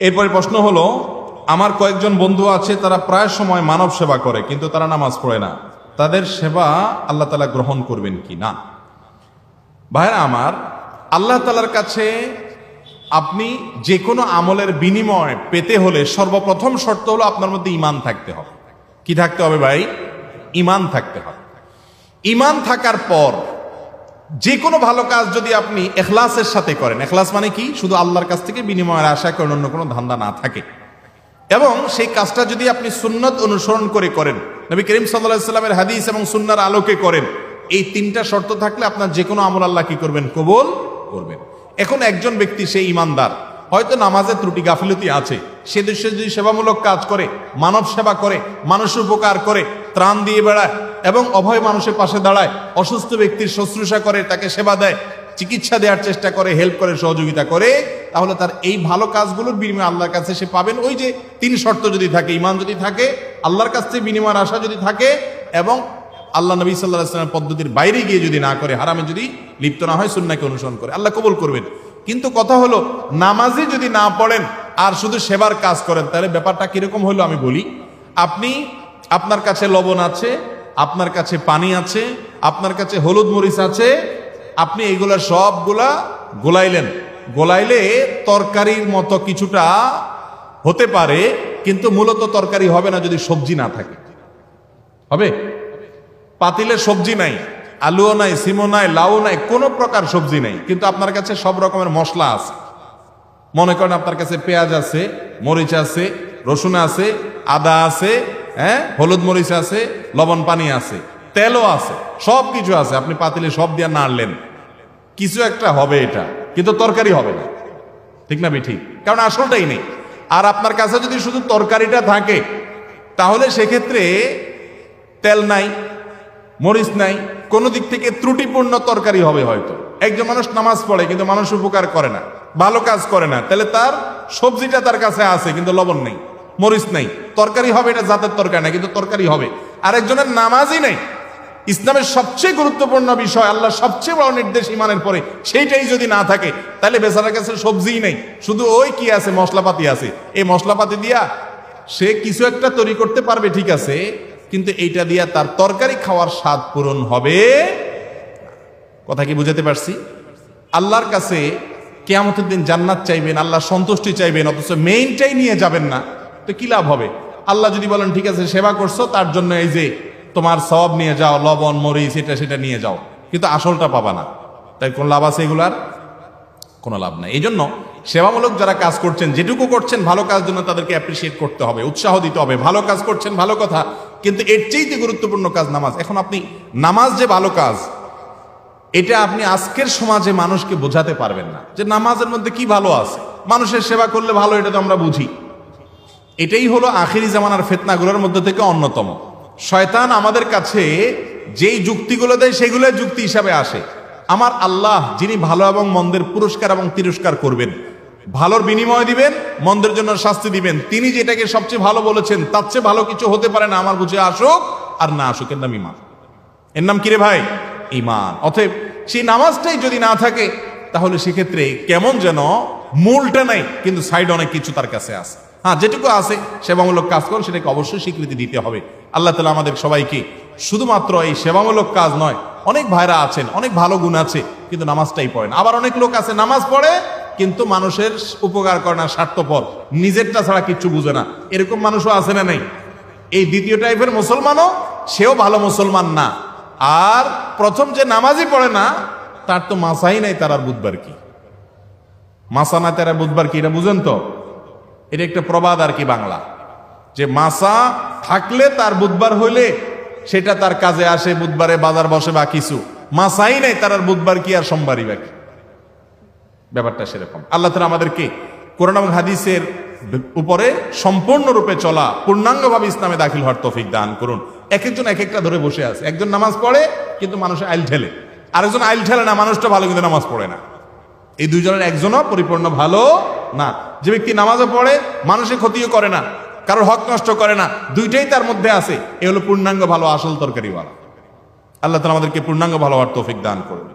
এরপরে প্রশ্ন হলো, আমার কয়েকজন বন্ধু আছে, তারা প্রায় সময় মানব সেবা করে, কিন্তু তারা নামাজ পড়ে না। তাদের সেবা আল্লাহ তালা গ্রহণ করবেন কি না? ভাইরা আমার, আল্লাহ তালার কাছে আপনি যে কোনো আমলের বিনিময় পেতে হলে সর্বপ্রথম শর্ত হলো আপনার মধ্যে ইমান থাকতে হবে। কি থাকতে হবে ভাই? ইমান থাকতে হবে। ইমান থাকার পর যে কোনো ভালো কাজ যদি আপনি এখলাসের সাথে করেন, এখলাস মানে কি? শুধু আল্লাহর কাছ থেকে বিনিময়ের আশা করেন, অন্য কোনো ধান্দা না থাকে। এবং সেই কাজটা যদি আপনি সুন্নত অনুসরণ করে করেন, নবী করিম সাল্লামের হাদিস এবং সুন্নার আলোকে করেন, এই তিনটা শর্ত থাকলে আপনার যে কোনো আমল আল্লাহ কি করবেন? কবুল করবেন। এখন একজন ব্যক্তি, সে ইমানদার, হয়তো নামাজের ত্রুটি, গাফিলতি আছে, সে দেশে যদি সেবামূলক কাজ করে, মানব সেবা করে, মানুষ উপকার করে, ত্রাণ দিয়ে বেড়ায় এবং অভয় মানুষের পাশে দাঁড়ায়, অসুস্থ ব্যক্তির শুশ্রূষা করে, তাকে সেবা দেয়, চিকিৎসা দেওয়ার চেষ্টা করে হেল্প করে, সহযোগিতা করে, তাহলে তার এই ভালো কাজগুলোর বিনিময়ে আল্লাহর কাছে সে পাবেন। ওই যে তিন শর্ত যদি থাকে ইমান যদি থাকে, আল্লাহর কাছ থেকে বিনিময়ের আশা যদি থাকে, এবং আল্লাহ নবী সাল্লাহ আসলামের পদ্ধতির বাইরে গিয়ে যদি না করে, হারামে যদি লিপ্ত না হয় সুন্নাকে অনুসরণ করে, আল্লাহ কবুল করবেন। কিন্তু কথা হলো নামাজই যদি না পড়েন আর শুধু সেবার কাজ করেন, তাহলে ব্যাপারটা কীরকম হলো আমি বলি। আপনি, আপনার কাছে লবণ আছে আপনার কাছে পানি আছে, আপনার কাছে হলুদ মরিচ আছে, আপনি এইগুলা সবগুলা গোলাইলেন। গোলাইলে তরকারির মতো কিছুটা হতে পারে, কিন্তু মূলত তরকারি হবে না যদি সবজি না থাকে। হবে? পাতিলে সবজি নাই, আলুও নাই সিমো নাই লাউ নাই, কোনো প্রকার সবজি নাই, কিন্তু আপনার কাছে সব রকমের মশলা আছে। মনে করেন আপনার কাছে পেঁয়াজ আছে, মরিচ আছে, রসুন আছে, আদা আছে হ্যাঁ? হলুদ মরিচ আছে, লবণ পানি আছে, তেলও আছে সব কিছু আছে। আপনি পাতিলে সব দিয়ে নাড়লেন। কিছু একটা হবে এটা, কিন্তু তরকারি হবে না। ঠিক না ঠিক কারণ আসলটাই নেই। আর আপনার কাছে যদি শুধু তরকারিটা থাকে, তাহলে সেক্ষেত্রে তেল নাই, মরিচ নাই, কোনো দিক থেকে ত্রুটিপূর্ণ তরকারি হবে হয়তো। একজন মানুষ নামাজ পড়ে, কিন্তু মানুষ উপকার করে না, ভালো কাজ করে না, তাহলে তার সবজিটা তার কাছে আছে, কিন্তু লবণ নেই। মরিচ নেই। তরকারি হবে, এটা জাতের তরকারি না, কিন্তু তরকারি হবে। আর একজনের নামাজই নেই। ইসলামের সবচেয়ে গুরুত্বপূর্ণ বিষয় আল্লাহ সবচেয়ে বড় নির্দেশ ইমানের পরে সেইটাই যদি না থাকে, তাহলে বেচারার কাছে সবজিই নেই। শুধু ওই কি আছে, মশলাপাতি আছে। এই মশলাপাতি দিয়া সে কিছু একটা তৈরি করতে পারবে, ঠিক আছে, কিন্তু এইটা দিয়া তার তরকারি খাওয়ার স্বাদ পূরণ হবে কথা কি বুঝাতে পারছি? আল্লাহর কাছে কেয়ামতের দিন জান্নাত চাইবেন, আল্লাহ সন্তুষ্টি চাইবেন, অথচ মেইনটাই নিয়ে যাবেন না। তো কি লাভ হবে? আল্লাহ যদি বলেন, ঠিক আছে, সেবা করছ, তার জন্য এই যে তোমার সব নিয়ে যাও, লবণ, মরিচ, এটা সেটা নিয়ে যাও। কিন্তু আসলটা পাবা না। তাই কোন লাভ আছে এগুলার? কোনো লাভ নাই। এই জন্য সেবামূলক যারা কাজ করছেন, যেটুকু করছেন, ভালো কাজ জন্য তাদেরকে অ্যাপ্রিসিয়েট করতে হবে, উৎসাহ দিতে হবে। ভালো কাজ করছেন, ভালো কথা, কিন্তু এর চেয়েতে গুরুত্বপূর্ণ কাজ নামাজ। এখন আপনি নামাজ যে ভালো কাজ, এটা আপনি আজকের সমাজে মানুষকে বোঝাতে পারবেন না। যে নামাজের মধ্যে কি ভালো আছে? মানুষের সেবা করলে ভালো, এটা তো আমরা বুঝি। এটাই হলো আখিরি জামানার ফেতনাগুলোর মধ্যে থেকে অন্যতম। শয়তান আমাদের কাছে যেই যুক্তিগুলো দেয় সেগুলো যুক্তি হিসাবে আসে। আমার আল্লাহ যিনি ভালো এবং মন্দের পুরস্কার এবং তিরস্কার করবেন, ভালোর বিনিময় দিবেন, মন্দের জন্য শাস্তি দিবেন, তিনি যেটাকে সবচেয়ে ভালো বলেছেন, তার চেয়ে ভালো কিছু হতে পারে না, আমার বুঝে আসুক আর না আসুক। এর নাম ইমান এর নাম কিরে ভাই? ইমান অতএব সেই নামাজটাই যদি না থাকে, তাহলে সেক্ষেত্রে কেমন যেন মূলটা নাই, কিন্তু সাইড অনেক কিছু তার কাছে আছে। হ্যাঁ যেটুকু আছে, সেবামূলক কাজ করেন, সেটাকে অবশ্যই স্বীকৃতি দিতে হবে। আল্লাহ তালা আমাদের সবাইকে শুধুমাত্র এই সেবামূলক কাজ নয়, অনেক ভাইরা আছেন, অনেক ভালো গুণ আছে, কিন্তু নামাজটাই পড়েন। আবার অনেক লোক আছে, নামাজ পড়ে, কিন্তু মানুষের উপকার করে না, স্বার্থপর। নিজেরটা ছাড়া কিচ্ছু বুঝে না। এরকম মানুষও আছে না নেই? এই দ্বিতীয় টাইপের মুসলমানও, সেও ভালো মুসলমান না। আর প্রথম যে নামাজই পড়ে না, তার তো মাসাই নাই, তার আর বুধবার কি? মাসা না তারা বুধবার কি? এটা বুঝেন তো? এটা একটা প্রবাদ আর কি বাংলা। যে মাসা থাকলে তার বুধবার হইলে সেটা তার কাজে আসে, বুধবারে বাজার বসে বা কিছু। মাসাই নাই, তার আর বুধবার কি আর সোমবারই বাকি। ব্যাপারটা সেরকম। আল্লাহ তালা আমাদেরকে কোরআন হাদিসের উপরে সম্পূর্ণরূপে চলা, পূর্ণাঙ্গভাবে ইসলামে দাখিল হওয়ার তফিক দান করুন। এক একজন এক একটা ধরে বসে আছে। একজন নামাজ পড়ে, কিন্তু মানুষের আইল ঠেলে। আরেকজন আইল ঠেলে না, মানুষটা ভালো কিন্তু নামাজ পড়ে না। এই দুইজনের একজনও পরিপূর্ণ ভালো না। যে ব্যক্তি নামাজও পড়ে, মানুষের ক্ষতিও করে না, কারোর হক নষ্ট করে না, দুইটাই তার মধ্যে আছে। এ হলো পূর্ণাঙ্গ ভালো আসল তরকারিওয়ালা। আল্লাহ তালা আমাদেরকে পূর্ণাঙ্গ ভালো হওয়ার তৌফিক দান করুন।